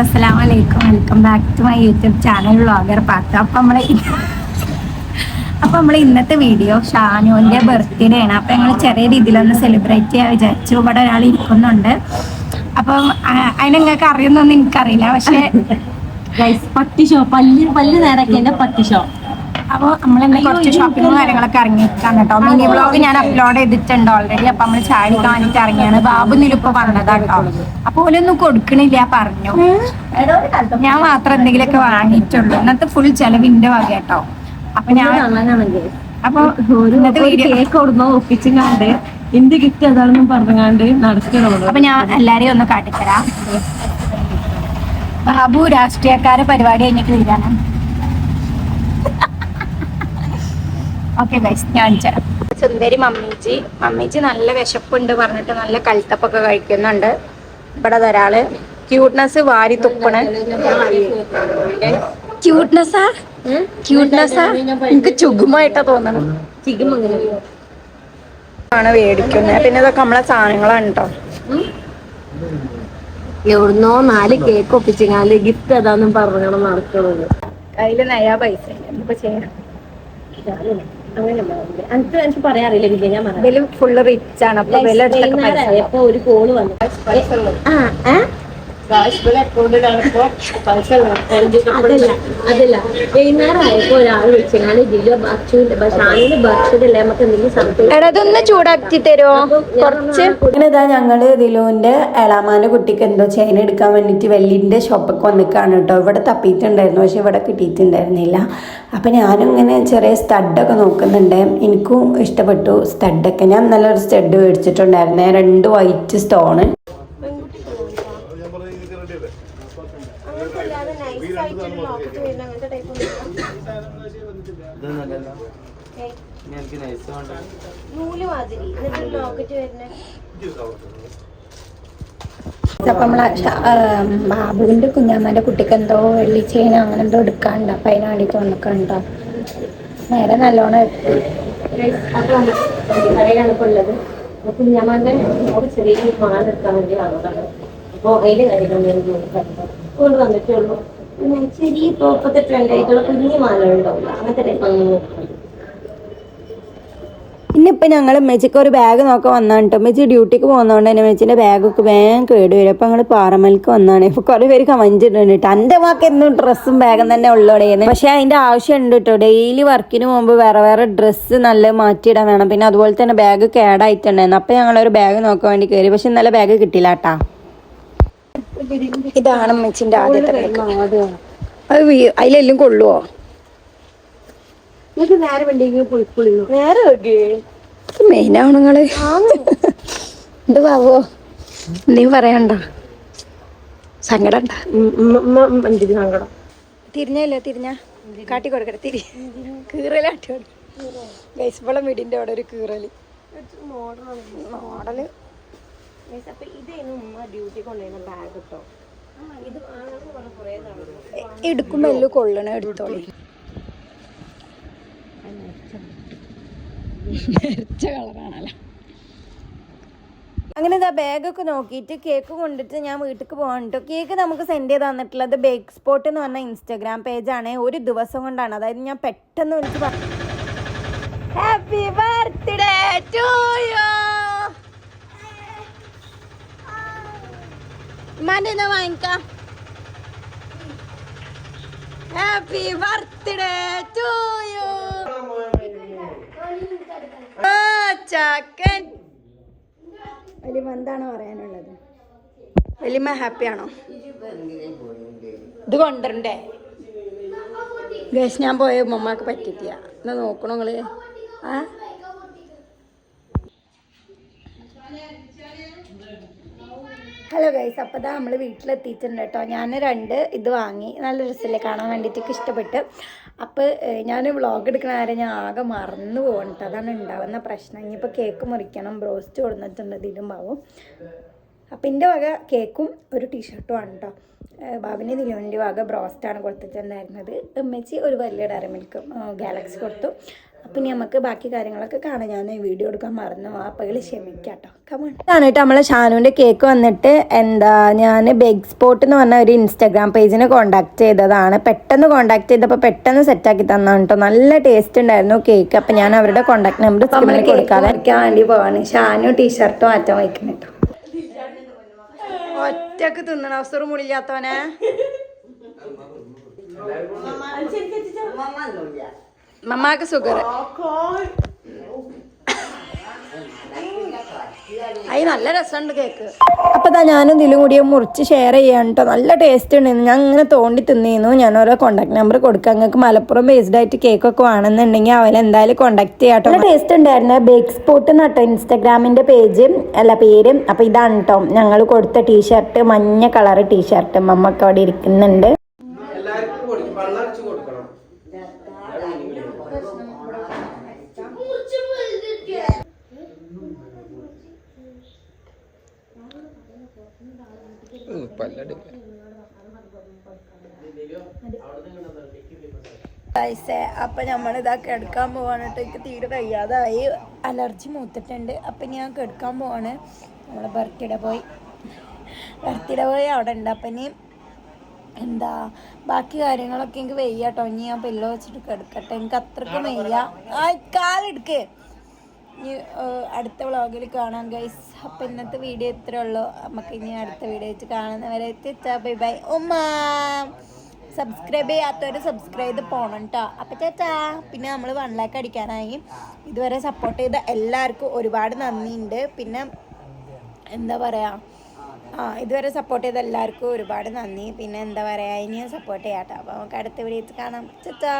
അസ്സലാം വലൈക്കും welcome back to my YouTube channel vlogger പാത്ത അപ്പം നമ്മൾ അപ്പം നമ്മൾ ഇന്നത്തെ വീഡിയോ ഷാനുവിന്റെ ബർത്ത്ഡേ ആണ്. അപ്പം ഞങ്ങൾ ചെറിയ രീതിയിലൊന്ന് സെലിബ്രേറ്റ് ചെയ്യാൻ വിചാരിച്ചു. ഇവിടെ ഒരാൾ ഇരിക്കുന്നുണ്ട്. അപ്പം അതിനെങ്ങൾക്ക് നിങ്ങൾക്ക് അറിയുന്നൊന്നും എനിക്കറിയില്ല. പക്ഷേ ഗൈസ് പട്ടി ഷോ പല്ല് പല്ല് നേരൊക്കെ പട്ടി ഷോ അപ്പോൾ നമ്മൾ കുറച്ച് ഷോപ്പിങ്ങും കാര്യങ്ങളൊക്കെ ഇറങ്ങിയിട്ടാണ് കേട്ടോ. മിനി വ്ളോഗ് ഞാൻ അപ്ലോഡ് ചെയ്തിട്ടുണ്ട് ഓൾറെഡി അപ്പം നമ്മൾ ചാടിക്കാൻ വേണ്ടിയിട്ട് ഇറങ്ങിയാണ്. ബാബു നിലിപ്പോ വന്നതാ കേട്ടോ. അപ്പോൾ ഓലൊന്നും കൊടുക്കണില്ല പറഞ്ഞു. ഞാൻ മാത്രം എന്തെങ്കിലുമൊക്കെ വാങ്ങിയിട്ടുള്ളൂ. ഇന്നത്തെ ഫുൾ ചെലവിന്റെ വക കേട്ടോ. അപ്പൊ ഞാൻ അപ്പൊ ഇന്നത്തെ കേക്ക് കൊടുന്നോ ഒപ്പിച്ചും കണ്ട് എന്ത് ഗിഫ്റ്റ് അതാണെന്നും പറഞ്ഞാണ്ട് നടക്കണം അപ്പൊ ഞാൻ എല്ലാരെയും ഒന്ന് കാട്ടിത്തരാം. ബാബു രാഷ്ട്രീയക്കാരെ പരിപാടി കഴിഞ്ഞിട്ട് വരികയാണ്. ഓക്കെ ഗൈസ് ഞാൻ കാണിച്ചുതരാം സുന്ദരി മമ്മീച്ചി. മമ്മീച്ചി നല്ല വിശപ്പുണ്ട് പറഞ്ഞിട്ട് നല്ല കൽത്തപ്പൊക്കെ കഴിക്കുന്നുണ്ട്. ഇവിടെ ഒരാൾ ക്യൂട്ട്നെസ് വാരി തുപ്പണ്. ക്യൂട്ട്നെസ്സാ ക്യൂട്ട്നെസ്സാ എനിക്ക് ചുഗുമായിട്ടാ തോന്നണം ാണ് ആണ് മേടിക്കുന്നത് പിന്നെ ഇതൊക്കെ നമ്മളെ സാധനങ്ങളാണ് കേട്ടോ എവിടുന്നോ നാല് കേക്ക് ഒപ്പിച്ചിങ്ങാണ്ട് ഗിഫ്റ്റ് അതാന്നും പറഞ്ഞാണ് നടക്കണത്. കയ്യിൽ നയാ പൈസ. ഇപ്പൊ എന്തിപ്പോ അങ്ങനെ എനിക്ക് പറയാറില്ല വിജയ ഞാൻ ഇതിൽ ഫുള്ള് റിച്ച് ആണ്. അപ്പൊ ഉണ്ടാവും. ഒരു കോൾ വന്നു. ആ ആ അതല്ല അതല്ല. വൈകുന്നേരം ആയപ്പോ ഒരാൾ വിളിച്ചാണ് ജില്ല ബച്ചുവിന്റെ ഷാനിന്റെ ബർത്ത്ഡേ അല്ലേ? നമുക്ക് എന്തെങ്കിലും സംഭവം ചൂടാക്കി തരുമോ കുറച്ച് അങ്ങനെ ഇതാ ഞങ്ങൾ ദിലുവിന്റെ എളാമാന്റെ കുട്ടിക്ക് എന്തോ ചെയിൻ എടുക്കാൻ വേണ്ടിട്ട് വെല്ലിന്റെ ഷോപ്പൊക്കെ വന്നിക്കാണ് കേട്ടോ. ഇവിടെ തപ്പിയിട്ടുണ്ടായിരുന്നു പക്ഷെ ഇവിടെ കിട്ടിയിട്ടുണ്ടായിരുന്നില്ല. അപ്പൊ ഞാനും ഇങ്ങനെ ചെറിയ സ്റ്റഡൊക്കെ നോക്കുന്നുണ്ട്. എനിക്കും ഇഷ്ടപ്പെട്ടു സ്റ്റഡൊക്കെ ഞാൻ നല്ലൊരു സ്റ്റഡ് മേടിച്ചിട്ടുണ്ടായിരുന്നേ. രണ്ട് വൈറ്റ് സ്റ്റോണ് ഇനി എനിക്ക് നൈസ് വേണ്ട അപ്പൊ നമ്മളെ ബാബുവിന്റെ കുഞ്ഞാമ്മന്റെ കുട്ടിക്ക് എന്തോ വെള്ളി ചെയിൻ അങ്ങനെ എന്തോ എടുക്കാണ്ട് അപ്പൊ അതിന് വേണ്ടിട്ട് വന്നിക്കണ്ടോ നേരെ നല്ലോണം അപ്പൊ ഉള്ളത് അപ്പൊ കുഞ്ഞാമാന്റെ മോൾ ചെറിയ മാല എടുക്കാൻ വേണ്ടി വന്നതാണ്. അപ്പൊ അതിന്റെ കാര്യങ്ങൾ കൊണ്ട് വന്നിട്ടേ ഉള്ളൂ. ചെറിയ തോപ്പത്തെ ട്രെൻഡായിട്ടുള്ള കുഞ്ഞു മാല ഉണ്ടാവില്ല അങ്ങനത്തെ ആണ് ഇപ്പം ഞങ്ങൾ മെച്ചിക്ക് ഒരു ബാഗ് നോക്കാൻ വന്നാണ് കേട്ടോ മെച്ചി ഡ്യൂട്ടിക്ക് പോകുന്നതുകൊണ്ട് തന്നെ മെച്ചിന്റെ ബാഗൊക്കെ വേഗം കേട് വരും. അപ്പം ഞങ്ങൾ പാറമലക്ക് വന്നാണ്. ഇപ്പം കുറേ പേര് കമഞ്ചിട്ടുണ്ട് കേട്ടോ എന്റെ വാക്ക് എന്നും ഡ്രസ്സും ബാഗും തന്നെ ഉള്ളോടേന്ന് പക്ഷേ അതിന്റെ ആവശ്യം ഉണ്ട് കേട്ടോ ഡെയിലി വർക്കിന് പോകുമ്പോൾ വേറെ വേറെ ഡ്രസ്സ് നല്ല മാറ്റിയിടാൻ വേണം. പിന്നെ അതുപോലെ തന്നെ ബാഗ് കേടായിട്ടുണ്ടായിരുന്നു അപ്പം ഞങ്ങളൊരു ബാഗ് നോക്കാൻ വേണ്ടി കയറി പക്ഷെ നല്ല ബാഗ് കിട്ടിയില്ല കേട്ടാ ഇതാണ് മെച്ചിന്റെ ആദ്യത്തെ. അത് അതിലെല്ലാം കൊള്ളുവോ? നിങ്ങൾക്ക് നേരെ വേണ്ടെങ്കിൽ നിങ്ങൾ. എന്ത് പാവോ നീ പറയണ്ട സങ്കടം സങ്കടം? തിരിഞ്ഞല്ലോ തിരിഞ്ഞ? കാട്ടി കൊടുക്കട്ടെ തിരി. കീറലാട്ടി ബേസ്ബോളം വീടിന്റെ അവിടെ ഒരു കീറൽ. മോഡൽ. അപ്പൊ ഇതേനും ഉമ്മ ഡ്യൂട്ടി കൊണ്ടുവരുന്ന ബാഗ് കേട്ടോ ഇത് എടുക്കുമ്പോ എല്ലാം കൊള്ളണം എടുത്തോളി. കളറാണല്ലോ. അങ്ങനെ ഇതാ ബാഗൊക്കെ നോക്കിയിട്ട് കേക്ക് കൊണ്ടിട്ട് ഞാൻ വീട്ടിൽ പോകണ്ടോ കേക്ക് നമുക്ക് സെൻഡ് ചെയ്ത് തന്നിട്ടുള്ളത് ബേക്ക് സ്പോട്ട് എന്ന് പറഞ്ഞ ഇൻസ്റ്റാഗ്രാം പേജാണ് ഒരു ദിവസം കൊണ്ടാണ്. അതായത് ഞാൻ പെട്ടെന്ന് വിളിച്ച് പറഞ്ഞു happy birthday to you happy birthday to you ചക്കൻ. വലിയ എന്താണ് പറയാനുള്ളത്? വലിയമ്മ ഹാപ്പി ആണോ? ഇത് കൊണ്ടുവരണ്ടേ? ഗേസ് ഞാൻ പോയ ഉമ്മക്ക് പറ്റിയിട്ടില്ല. എന്നാ നോക്കണോ നിങ്ങൾ? ആ? ഹലോ ഗൈസ് അപ്പോൾ ഇതാ നമ്മൾ വീട്ടിലെത്തിയിട്ടുണ്ട് കേട്ടോ. ഞാൻ രണ്ട് ഇത് വാങ്ങി നല്ല രസമല്ലേ കാണാൻ വേണ്ടിയിട്ടൊക്കെ ഇഷ്ടപ്പെട്ട്. അപ്പോൾ ഞാൻ വ്ളോഗ് എടുക്കുന്ന കാര്യം ഞാൻ ആകെ മറന്നു പോകണ്ട അതാണ് ഉണ്ടാവുന്ന പ്രശ്നം. ഇനിയിപ്പോൾ കേക്ക് മുറിക്കണം. ബ്രോസ്റ്റ് കൊടുത്തിട്ടുണ്ട് ഇതിലും പാവും. അപ്പം എന്റെ വക കേക്കും ഒരു ടീഷർട്ടും ആണ് കേട്ടോ ബാബിന് ദിലോണിന്റെ വക ബ്രോസ്റ്റാണ് കൊടുത്തിട്ടുണ്ടായിരുന്നത്. ഉമ്മച്ചി ഒരു വലിയ ഡയറി മിൽക്ക് ഗാലക്സി കൊടുത്തു. അപ്പം ഇനി നമുക്ക് ബാക്കി കാര്യങ്ങളൊക്കെ കാണാം. ഞാൻ വീഡിയോ എടുക്കാൻ മറന്നു. ആ പകൽ ക്ഷമിക്കാട്ടോ. കമൺ ഇതാണ് കേട്ടോ നമ്മളെ ഷാനുവിന്റെ കേക്ക് വന്നിട്ട് എന്താ ഞാൻ ബെഗ് സ്പോട്ട് എന്ന് പറഞ്ഞ ഒരു ഇൻസ്റ്റാഗ്രാം പേജിനെ കോണ്ടാക്ട് ചെയ്തതാണ്. പെട്ടെന്ന് കോണ്ടാക്ട് ചെയ്തപ്പോൾ പെട്ടെന്ന് സെറ്റാക്കി തന്നാണ് കേട്ടോ നല്ല ടേസ്റ്റ് ഉണ്ടായിരുന്നു കേക്ക് അപ്പം ഞാൻ അവരുടെ കോണ്ടാക്ട് നമ്പർ കൊടുക്കാതെ വേണ്ടി പോവാണ്. ഷാനു ടീഷർട്ടും മാറ്റം വയ്ക്കണം കേട്ടോ ഒറ്റയ്ക്ക് തിന്നണ. അവസരം മുടില്ലാത്തവനെ മമ്മാക്ക് സുഗർ അയി നല്ല രസമുണ്ട് കേക്ക്. അപ്പൊ ഇതാ ഞാനും ഇതിലും കൂടി മുറിച്ച് ഷെയർ ചെയ്യാൻ കേട്ടോ നല്ല ടേസ്റ്റ് ഉണ്ടായിരുന്നു ഞാൻ ഇങ്ങനെ തോണ്ടി തിന്നിരുന്നു ഞാൻ ഓരോ കോൺടാക്ട് നമ്പർ കൊടുക്കാം. നിങ്ങൾക്ക് മലപ്പുറം ബേസ്ഡ് ആയിട്ട് കേക്കൊക്കെ വേണമെന്നുണ്ടെങ്കിൽ അവരെ എന്തായാലും കോൺടാക്ട് ചെയ്യാം കേട്ടോ നല്ല ടേസ്റ്റ് ഉണ്ടായിരുന്നു. ബേക്ക് സ്പോട്ട് എന്ന് കേട്ടോ ഇൻസ്റ്റാഗ്രാമിന്റെ പേജ് അല്ല പേര്. അപ്പോൾ ഇതാണ് കേട്ടോ ഞങ്ങൾ കൊടുത്ത ടീഷർട്ട് മഞ്ഞ കളർ ടീഷർട്ട് മമ്മക്ക് അവിടെ ഇരിക്കുന്നുണ്ട്. പല്ലടില്ല പൈസ. അപ്പൊ നമ്മൾ ഇതാ കിടക്കാൻ പോവാണിട്ട് എനിക്ക് തീരെ കഴിയാതായി അലർജി മൂത്തിട്ടുണ്ട്. അപ്പൊ ഞാൻ കിടക്കാൻ പോവാണ്. നമ്മളെ ബർത്ത്ഡേ പോയി. ബർത്ത്ഡേ പോയി അവിടെ ഉണ്ട്. അപ്പൊ ഇനി എന്താ ബാക്കി കാര്യങ്ങളൊക്കെ എനിക്ക് വെയ്യാട്ടോ. ഇനി ഞാൻ പില്ലോ വെച്ചിട്ട് കിടക്കട്ടെ. എനിക്ക് അത്രക്കും വെയ്യ. ആ കാലെടുക്ക്. ഇനി അടുത്ത വ്ളോഗിൽ കാണാം ഗൈസ് അപ്പം ഇന്നത്തെ വീഡിയോ ഇത്രേ ഉള്ളൂ. നമുക്ക് ഇനി അടുത്ത വീഡിയോ വെച്ച് കാണുന്നവരെ ബൈ ബൈ. ഉമ്മ. സബ്സ്ക്രൈബ് ചെയ്യാത്തവർ സബ്സ്ക്രൈബ് ചെയ്ത് പോകണം കേട്ടോ അപ്പം ചേച്ചാ പിന്നെ നമ്മൾ വൺ ലാക്ക് അടിക്കാനായി. ഇതുവരെ സപ്പോർട്ട് ചെയ്ത എല്ലാവർക്കും ഒരുപാട് നന്ദിയുണ്ട്. പിന്നെ എന്താ പറയുക ആ ഇതുവരെ സപ്പോർട്ട് ചെയ്ത എല്ലാവർക്കും ഒരുപാട് നന്ദി. പിന്നെ എന്താ പറയുക ഇനിയും സപ്പോർട്ട് ചെയ്യാം കേട്ടോ അപ്പോൾ നമുക്ക് അടുത്ത വീഡിയോ കാണാം. ചേച്ചാ